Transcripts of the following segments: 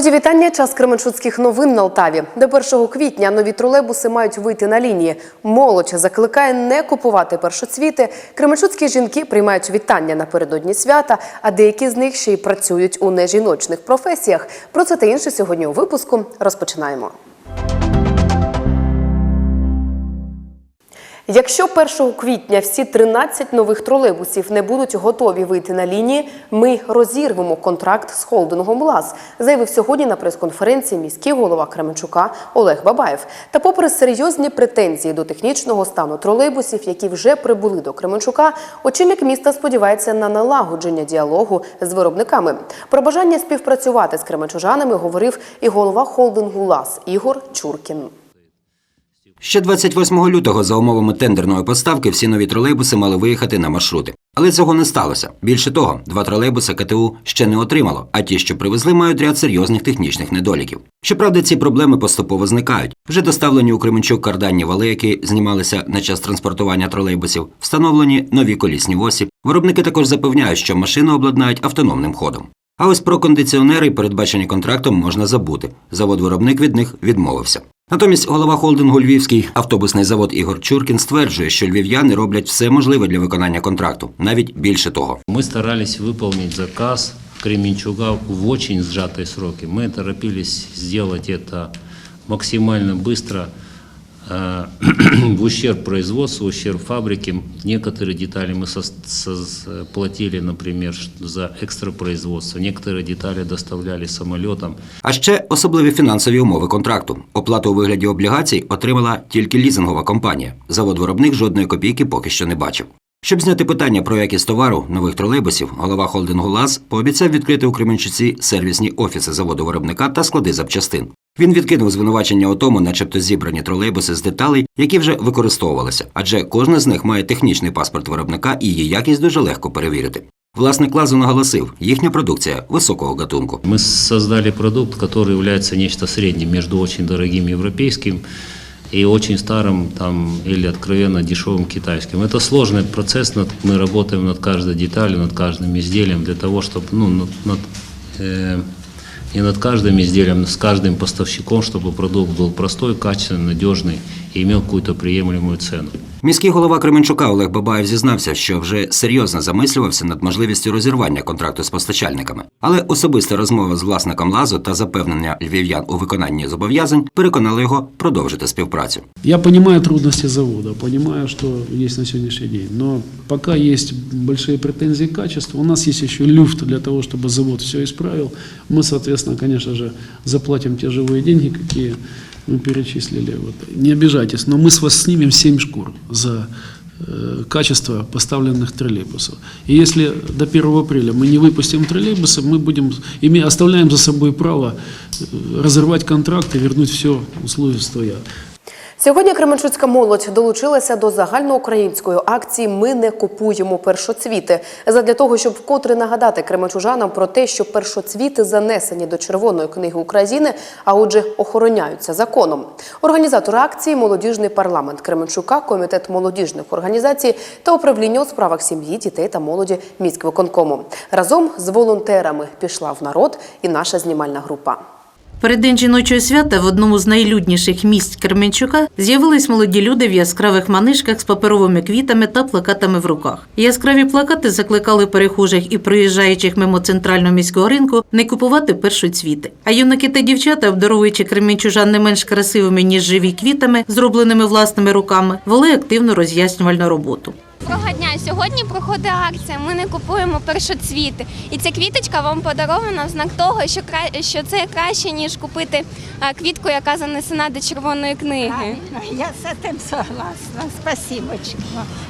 Мої вітання. Час Кременчуцьких новин на Алтаві. До 1 квітня нові тролейбуси мають вийти на лінії. Молодь закликає не купувати першоцвіти. Кременчуцькі жінки приймають вітання напередодні свята, а деякі з них ще й працюють у нежіночних професіях. Про це та інше сьогодні у випуску розпочинаємо. Якщо 1 квітня всі 13 нових тролейбусів не будуть готові вийти на лінії, ми розірвемо контракт з холдингом ЛАЗ, заявив сьогодні на прес-конференції міський голова Кременчука Олег Бабаєв. Та попри серйозні претензії до технічного стану тролейбусів, які вже прибули до Кременчука, очільник міста сподівається на налагодження діалогу з виробниками. Про бажання співпрацювати з кременчужанами говорив і голова холдингу ЛАЗ Ігор Чуркін. Ще 28 лютого за умовами тендерної поставки всі нові тролейбуси мали виїхати на маршрути. Але цього не сталося. Більше того, два тролейбуси КТУ ще не отримало, а ті, що привезли, мають ряд серйозних технічних недоліків. Щоправда, ці проблеми поступово зникають. Вже доставлені у Кременчук карданні вали, які знімалися на час транспортування тролейбусів, встановлені нові колісні осі. Виробники також запевняють, що машини обладнають автономним ходом. А ось про кондиціонери, передбачені контрактом, можна забути. Завод-виробник від них відмовився. Натомість голова холдингу Львівський автобусний завод Ігор Чуркін стверджує, що львів'яни роблять все можливе для виконання контракту, навіть більше того. Мы старались выполнить заказ Кременчуга в очень сжатые сроки. Мы торопились сделать это максимально быстро, э, в ущерб производству, в ущерб фабрике. Некоторые детали мы сос- сос- платили, например, ш- за экстрапроизводство. Некоторые детали доставляли самолетом. А ще особливі фінансові умови контракту. Оплату у вигляді облігацій отримала тільки лізингова компанія. Завод-виробник жодної копійки поки що не бачив. Щоб зняти питання про якість товару нових тролейбусів, голова холдингу ЛАЗ пообіцяв відкрити у Кременчуці сервісні офіси заводу-виробника та склади запчастин. Він відкинув звинувачення у тому, начебто зібрані тролейбуси з деталей, які вже використовувалися, адже кожна з них має технічний паспорт виробника і її якість дуже легко перевірити. Власник лазу наголосив, їхня продукція високого гатунку. Мы создали продукт, который является нечто средним между очень дорогим европейским и очень старым там, или откровенно дешевым китайским. Это сложный процесс, над, мы работаем над каждой деталью, над каждым изделием для того, чтобы ну, над, над, э, не над каждым изделием, но с каждым поставщиком, чтобы продукт был простой, качественный, надежный и имел какую-то приемлемую цену. Міський голова Кременчука Олег Бабаєв зізнався, що вже серйозно замислювався над можливістю розірвання контракту з постачальниками. Але особиста розмова з власником лазу та запевнення львів'ян у виконанні зобов'язань переконали його продовжити співпрацю. Я понимаю трудности завода, понимаю, что есть на сегодняшний день, но пока есть большие претензии к качеству, у нас есть еще люфт для того, чтобы завод все исправил. Мы, соответственно, конечно же, заплатим те живые деньги, какие мы перечислили. Вот. Не обижайтесь, но мы с вас снимем 7 шкур за э, качество поставленных троллейбусов. И если до 1 апреля мы не выпустим троллейбусы, мы будем, име- оставляем за собой право э, разорвать контракт и вернуть все условия Сьогодні Кременчуцька молодь долучилася до загальноукраїнської акції Ми не купуємо першоцвіти задля того, щоб вкотре нагадати кременчужанам про те, що першоцвіти занесені до Червоної книги України, а отже, охороняються законом. Організатори акції молодіжний парламент Кременчука, комітет молодіжних організацій та управління у справах сім'ї, дітей та молоді міськвиконкому. Разом з волонтерами пішла в народ і наша знімальна група. Переддень жіночого свята в одному з найлюдніших місць Кременчука з'явились молоді люди в яскравих манишках з паперовими квітами та плакатами в руках. Яскраві плакати закликали перехожих і проїжджаючих мимо центрального міського ринку не купувати першоцвіти. А юнаки та дівчата, обдаровуючи кременчужан не менш красивими ніж живі квітами, зробленими власними руками, вели активну роз'яснювальну роботу. Доброго дня! Сьогодні проходить акція. Ми не купуємо першоцвіти. І ця квіточка вам подарована в знак того, що кра... що це краще, ніж купити квітку, яка занесена до червоної книги. Правильно, я з цим согласна. Спасибочка.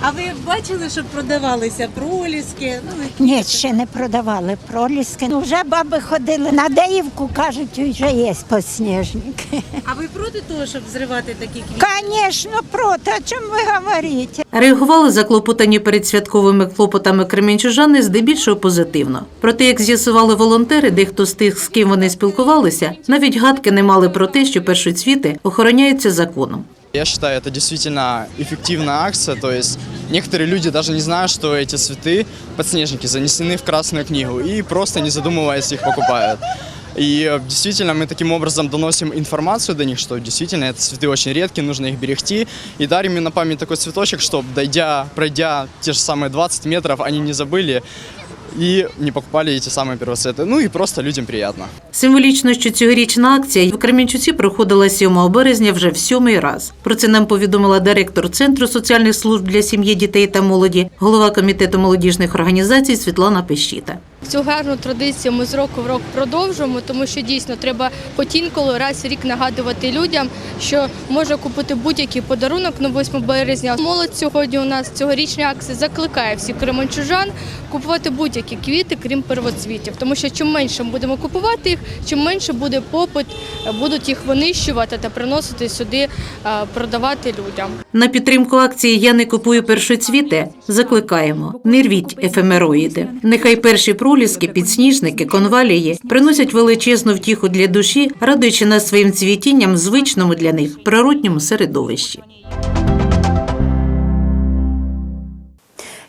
А ви бачили, що продавалися проліски? Ну, Ні, ще не продавали проліски. Ну, вже баби ходили на Деївку, кажуть, вже є підсніжники. а ви проти того, щоб зривати такі квіти? Звісно, проти, о чому ви говорите? Реагували заклопотані перед святковими клопотами кремінчужани здебільшого позитивно. Проте, як з'ясували волонтери, дехто з тих, з ким вони спілкувалися, навіть гадки не мали про те, що першоцвіти охороняються законом. Я считаю, это действительно эффективная акция. То есть некоторые люди даже не знают, что эти цветы, подснежники, занесены в Красную книгу и просто не задумываясь их покупают. И э, действительно мы таким образом доносим информацию до них, что действительно это цветы очень редкие, нужно их берегти. И дарим им на память такой цветочек, чтобы дойдя, пройдя те же самые 20 метров, они не забыли и не покупали эти самые первоцветы. Ну и просто людям приятно. Символічно, що цьогорічна акція в Кременчуці проходила 7 березня вже в сьомий раз. Про це нам повідомила директор Центру соціальних служб для сім'ї, дітей та молоді, голова комітету молодіжних організацій Світлана Пещіта. Цю гарну традицію ми з року в рок продовжуємо, тому що дійсно треба хоч інколи раз в рік нагадувати людям, що можна купити будь-який подарунок на 8 березня. Молодь сьогодні у нас цьогорічна акція закликає всіх кременчужан купувати будь-які квіти, крім первоцвітів. Тому що чим менше ми будемо купувати їх, чим менше буде попит, будуть їх винищувати та приносити сюди, е, продавати людям. На підтримку акції Я не купую першоцвіти закликаємо не рвіть ефемероїди. Нехай перші проліски, підсніжники, конвалії приносять величезну втіху для душі, радуючи нас своїм цвітінням звичному для них природньому середовищі.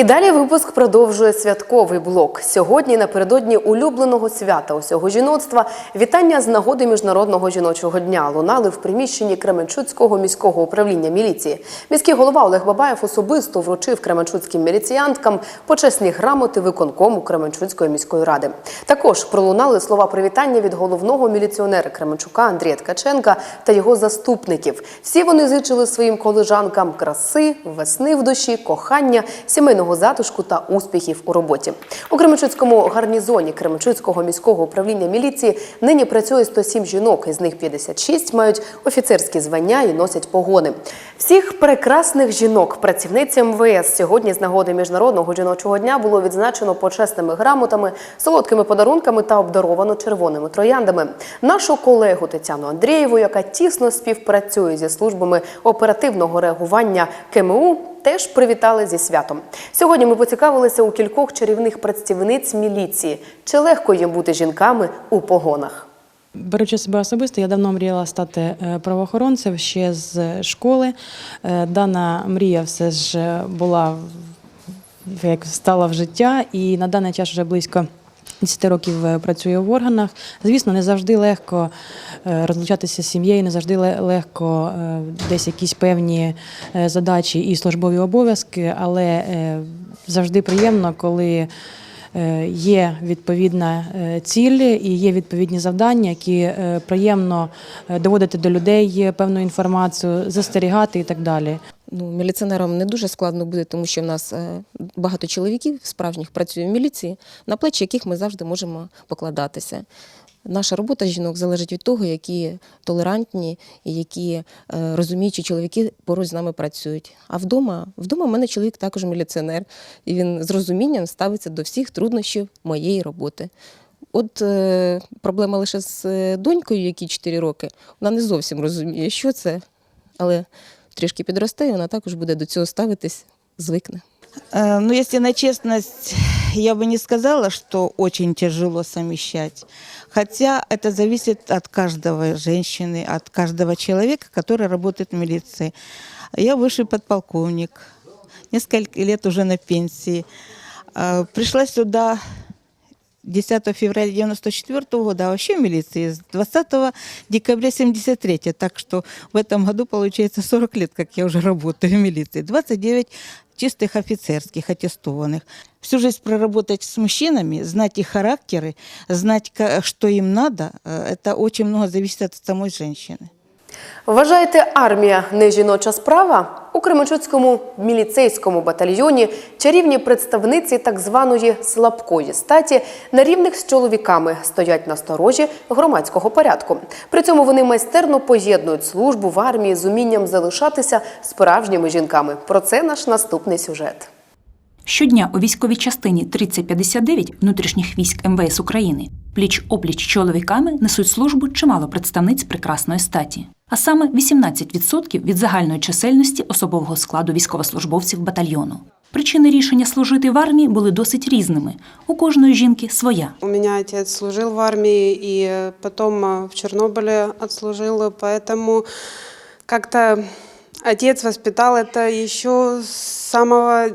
І далі випуск продовжує святковий блок. Сьогодні напередодні улюбленого свята усього жіноцтва вітання з нагоди міжнародного жіночого дня лунали в приміщенні Кременчуцького міського управління міліції. Міський голова Олег Бабаєв особисто вручив кременчуцьким міліціянткам почесні грамоти виконкому Кременчуцької міської ради. Також пролунали слова привітання від головного міліціонера Кременчука Андрія Ткаченка та його заступників. Всі вони зичили своїм колежанкам краси, весни в душі, кохання, сімейного затишку та успіхів у роботі. У Кременчуцькому гарнізоні Кременчуцького міського управління міліції нині працює 107 жінок, із них 56 мають офіцерські звання і носять погони. Всіх прекрасних жінок, працівниць МВС, сьогодні з нагоди міжнародного жіночого дня було відзначено почесними грамотами, солодкими подарунками та обдаровано червоними трояндами. Нашу колегу Тетяну Андрієву, яка тісно співпрацює зі службами оперативного реагування КМУ, теж привітали зі святом. Сьогодні ми поцікавилися у кількох чарівних працівниць міліції, чи легко їм бути жінками у погонах. Беручи себе особисто, я давно мріяла стати е, правоохоронцем ще з школи. Е, Дана мрія все ж була в- як стала в життя, і на даний час вже близько 10 років е, працюю в органах. Звісно, не завжди легко е, розлучатися з сім'єю, не завжди легко е, десь якісь певні задачі і службові обов'язки, але завжди приємно, коли є відповідна е, ціль і є відповідні завдання, які е, приємно е, доводити до людей певну інформацію, застерігати і так далі. Ну, міліціонерам не дуже складно буде, тому що в нас е, багато чоловіків справжніх працює в міліції, на плечі яких ми завжди можемо покладатися. Наша робота жінок залежить від того, які толерантні і які е, розуміючі чоловіки поруч з нами працюють. А вдома, вдома в мене чоловік також міліціонер, і він з розумінням ставиться до всіх труднощів моєї роботи. От е, проблема лише з е, донькою, якій 4 роки, вона не зовсім розуміє, що це, але трішки підросте, і вона також буде до цього ставитись, звикне. Э, Ну, если на честность, я бы не сказала, что очень тяжело совмещать. Хотя это зависит от каждого женщины, от каждого человека, который работает в милиции. Я высший подполковник, несколько лет уже на пенсии. Э, Пришла сюда 10 февраля 94 года, а вообще в милиции с 20 декабря 73 Так что в этом году получается 40 лет, как я уже работаю в милиции. 29 чистых офицерских, аттестованных. Всю жизнь проработать с мужчинами, знать их характеры, знать, ка- что им надо, э, это очень много зависит от самой женщины. Вважаєте, армія не жіноча справа? У Кременчуцькому міліцейському батальйоні чарівні представниці так званої слабкої статі на рівних з чоловіками стоять на сторожі громадського порядку. При цьому вони майстерно поєднують службу в армії з умінням залишатися справжніми жінками. Про це наш наступний сюжет. Щодня у військовій частині 3059 внутрішніх військ МВС України пліч опліч з чоловіками несуть службу чимало представниць прекрасної статі, а саме 18% від загальної чисельності особового складу військовослужбовців батальйону. Причини рішення служити в армії були досить різними. У кожної жінки своя. У меня отец служил в армии и э, потом э, в Чернобыле отслужил, и поэтому как-то отец воспитал это еще с самого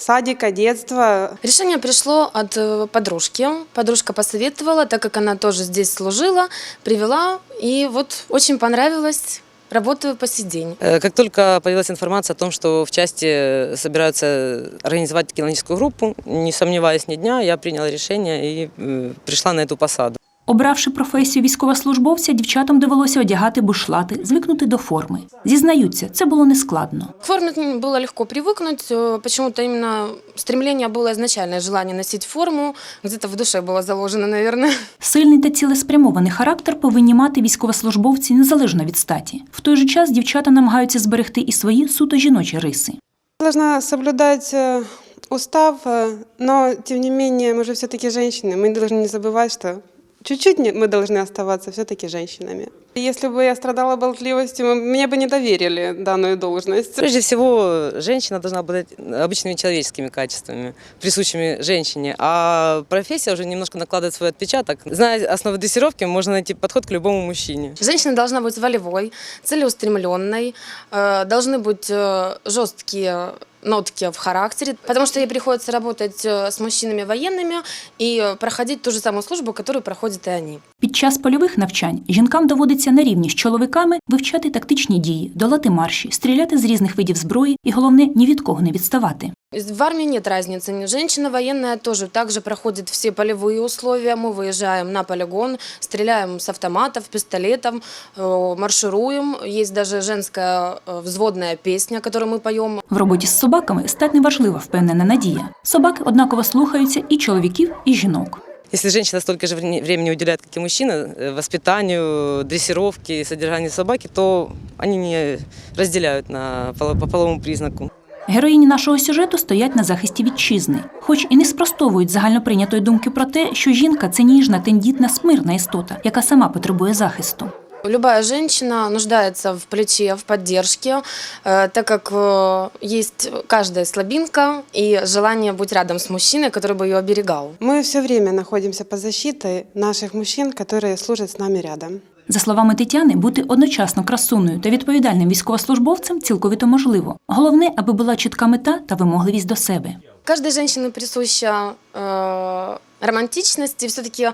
садика, детства. Решение пришло от э, подружки. Подружка посоветовала, так как она тоже здесь служила, привела. И вот очень понравилось. Работаю по сей день. Э, Как только появилась информация о том, что в части собираются организовать кинологическую группу, не сомневаясь ни дня, я приняла решение и э, пришла на эту посаду. Обравши професію військовослужбовця, дівчатам довелося одягати бушлати, звикнути до форми. Зізнаються, це було нескладно. К форме было легко привыкнуть. Э, Почему-то именно стремление было изначальное, желание носить форму. Где-то в душе было заложено, наверное. Сильний та цілеспрямований характер повинні мати військовослужбовці незалежно від статі. В той же час дівчата намагаються зберегти і свої суто жіночі риси. Должна соблюдать э, устав, э, но тем не менее мы же все-таки женщины. Мы должны не забывать, что чуть-чуть не- мы должны оставаться все-таки женщинами. Если бы я страдала болтливостью, мне бы не доверили данную должность. Прежде всего, женщина должна обладать обычными человеческими качествами, присущими женщине, а профессия уже немножко накладывает свой отпечаток. Зная основы дрессировки, можно найти подход к любому мужчине. Женщина должна быть волевой, целеустремленной, э, должны быть э, жесткие нотки в характере, потому что ей приходится работать э, с мужчинами военными и э, проходить ту же самую службу, которую проходят и они. Під час польових навчань жінкам доводиться на рівні з чоловіками вивчати тактичні дії, долати марші, стріляти з різних видів зброї і головне ні від кого не відставати. В армии нет разницы. Женщина военная тоже также проходит все полевые условия. Мы выезжаем на полигон, стреляем с автоматов, пистолетов, э, маршируем. Есть даже женская э, взводная песня, которую мы поем. В роботі з собаками стать неважлива впевнена Надія. Собаки однаково слухаються і чоловіків, і жінок. Если женщина столько же вре- времени уделяет, как и мужчина, э, воспитанию, дрессировке и содержанию собаки, то они не разделяют на, поло- по половому признаку. Героїні нашого сюжету стоять на захисті вітчизни, хоч і не спростовують загальноприйнятої думки про те, що жінка це ніжна, тендітна, смирна істота, яка сама потребує захисту. Любая женщина нуждается в плече, в поддержке, э, так как э, есть каждая слабинка и желание быть рядом с мужчиной, который бы ее оберегал. Мы все время находимся под защитой наших мужчин, которые служат с нами рядом. За словами Тетяни, бути одночасно красуною та відповідальним військовослужбовцем цілковито можливо. Головне, аби була чітка мета та вимогливість до себе. Каждой женщине присуща э, романтичность, и все-таки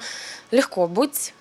легко быть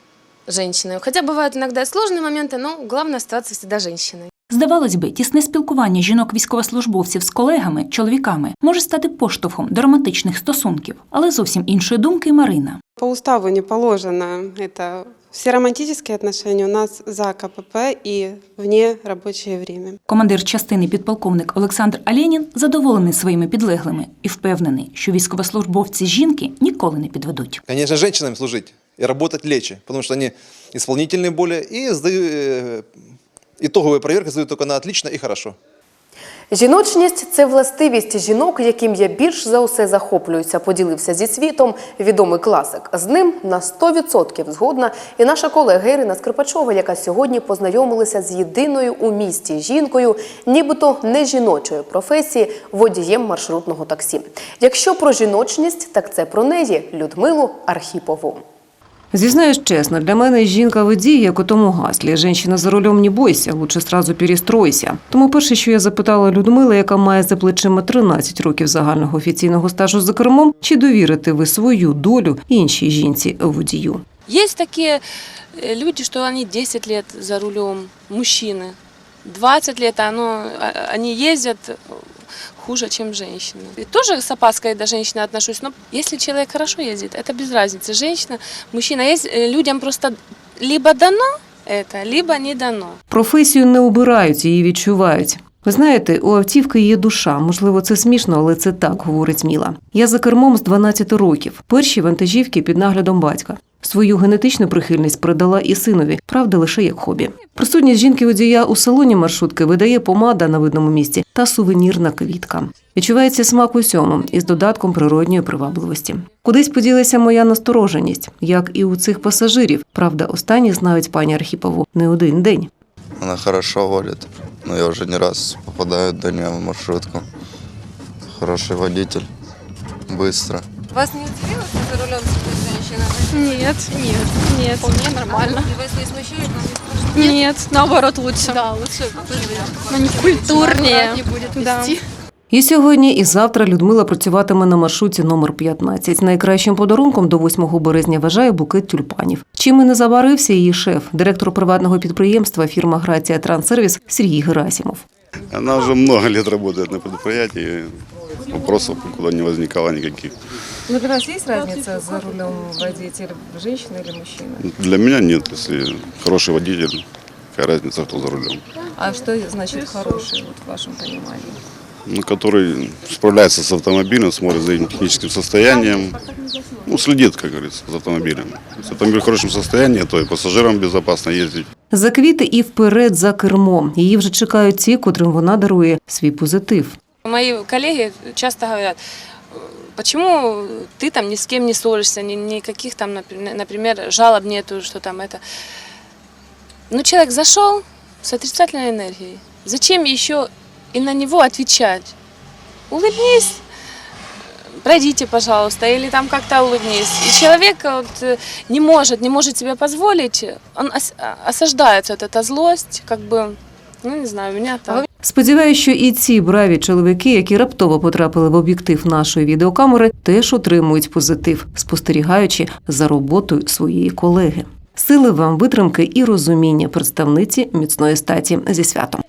женщиной. Хотя бывают иногда и сложные моменты, но главное оставаться всегда женщиной. Здавалось би, тісне спілкування жінок-військовослужбовців з колегами, чоловіками може стати поштовхом до романтичних стосунків, але зовсім іншої думки Марина. По уставу не положено это. Все романтические отношения у нас за КПП и вне рабочее время. Командир частини підполковник Олександр Аленін задоволений своїми підлеглими і впевнений, що військовослужбовці жінки ніколи не підведуть. Конечно, женщинам служить и работать легче, потому что они исполнительные более и сдают, итоговые проверки сдают только на отлично и хорошо. Жіночність це властивість жінок, яким я більш за усе захоплююся. Поділився зі світом відомий класик. З ним на 100% згодна і наша колега Ірина Скрипачова, яка сьогодні познайомилася з єдиною у місті жінкою, нібито не жіночої професії, водієм маршрутного таксі. Якщо про жіночність, так це про неї Людмилу Архіпову. Зізнаюсь чесно, для мене жінка водій, як у тому гаслі. Женщина за рулем не бойся, лучше сразу перестройся. Тому перше, що я запитала Людмили, яка має за плечима 13 років загального офіційного стажу за кермом, чи довірите ви свою долю іншій жінці водію? Есть такие э, люди, что они 10 лет за рулем, мужчины. 20 лет оно, а- они ездят э, хуже, чем женщины. И тоже с опаской до женщины отношусь, но если человек хорошо ездит, это без разницы. Женщина, мужчина, есть э, людям просто либо дано это, либо не дано. Професію не обирають, її відчувають. Ви знаєте, у автівки є душа. Можливо, це смішно, але це так, говорить Міла. Я за кермом з 12 років. Перші вантажівки під наглядом батька. Свою генетичну прихильність передала і синові, правда, лише як хобі. Присутність жінки водія у салоні маршрутки видає помада на видному місці та сувенірна квітка. Відчувається смак усьому із додатком природньої привабливості. Кудись поділася моя настороженість, як і у цих пасажирів. Правда, останні знають пані Архіпову не один день. Она хорошо водит. Но я уже не раз попадаю до нее в маршрутку. Хороший водитель. Быстро. Вас не удивило, что за рулем? Нет, нет, нет. Вполне нормально. Вас не смущает, вам не? Нет, наоборот, лучше. Да, лучше. Ну, не культурнее. будет Да. І сьогодні, і завтра Людмила працюватиме на маршруті номер 15. Найкращим подарунком до 8 березня вважає букет тюльпанів. Чим і не забарився її шеф, директор приватного підприємства фірма Грація Транссервіс Сергій Герасимов. Она уже много лет работает на предприятии, вопросов куда не возникало никаких. Ну, для вас есть разница за рулем водитель, женщина или мужчина? Для меня нет, если хороший водитель, какая разница, кто за рулем. А что значит хороший, вот в вашем понимании? Ну, который справляется с автомобилем, смотрит за этим техническим состоянием, ну, следит, как говорится, за автомобилем. Если автомобиль в хорошем состоянии, то и пассажирам безопасно ездить. За квіти і вперед за кермо. Її вже чекають ті, котрим вона дарує свій позитив. Мои коллеги часто говорят, почему ты там ни с кем не ссоришься, ни, никаких там, например, жалоб нету, что там это. Ну, человек зашел с отрицательной энергией. Зачем еще и на него отвечать? Улыбнись, пройдите, пожалуйста, или там как-то улыбнись. И человек вот, э, не может, не может себе позволить, он а- осаждается, вот эта злость, как бы, ну, не знаю, у меня так. Сподіваюся, що і ці браві чоловіки, які раптово потрапили в об'єктив нашої відеокамери, теж отримують позитив, спостерігаючи за роботою своєї колеги. Сили вам витримки і розуміння представниці міцної статі зі святом.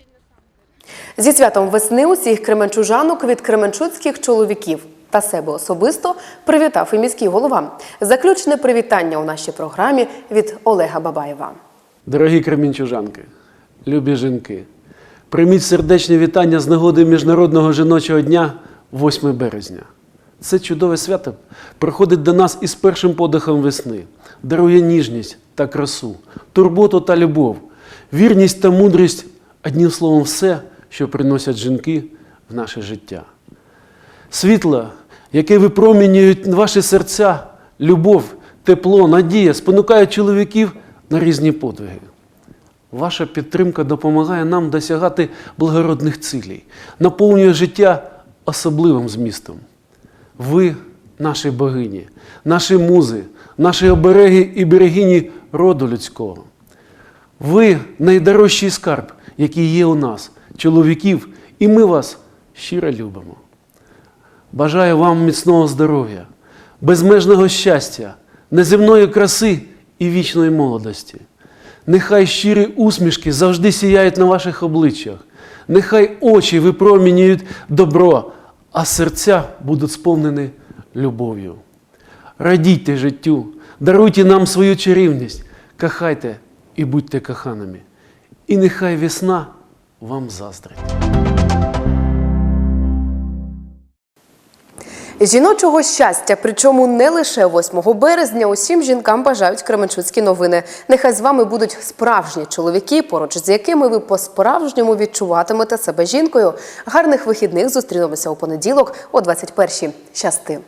Зі святом весни усіх кременчужанок від кременчуцьких чоловіків та себе особисто привітав і міський голова. Заключне привітання у нашій програмі від Олега Бабаєва. Дорогі кремінчужанки, любі жінки, прийміть сердечне вітання з нагоди Міжнародного жіночого дня 8 березня. Це чудове свято приходить до нас із першим подихом весни, дарує ніжність та красу, турботу та любов, вірність та мудрість, одним словом, все, що приносять жінки в наше життя. Світло, яке випромінюють ваші серця, любов, тепло, надія, спонукають чоловіків на різні подвиги. Ваша підтримка допомагає нам досягати благородних цілей, наповнює життя особливим змістом. Ви наші богині, наші музи, наші обереги і берегині роду людського. Ви найдорожчий скарб, який є у нас, чоловіків, і ми вас щиро любимо. Бажаю вам міцного здоров'я, безмежного щастя, неземної краси і вічної молодості. Нехай щирі усмішки завжди сіяють на ваших обличчях. Нехай очі випромінюють добро, а серця будуть сповнені любов'ю. Радійте життю, даруйте нам свою чарівність, кохайте і будьте коханими. І нехай весна вам заздрить. Жіночого щастя, причому не лише 8 березня, усім жінкам бажають Кременчуцькі новини. Нехай з вами будуть справжні чоловіки, поруч з якими ви по-справжньому відчуватимете себе жінкою. Гарних вихідних зустрінемося у понеділок о 21-й. Щасти!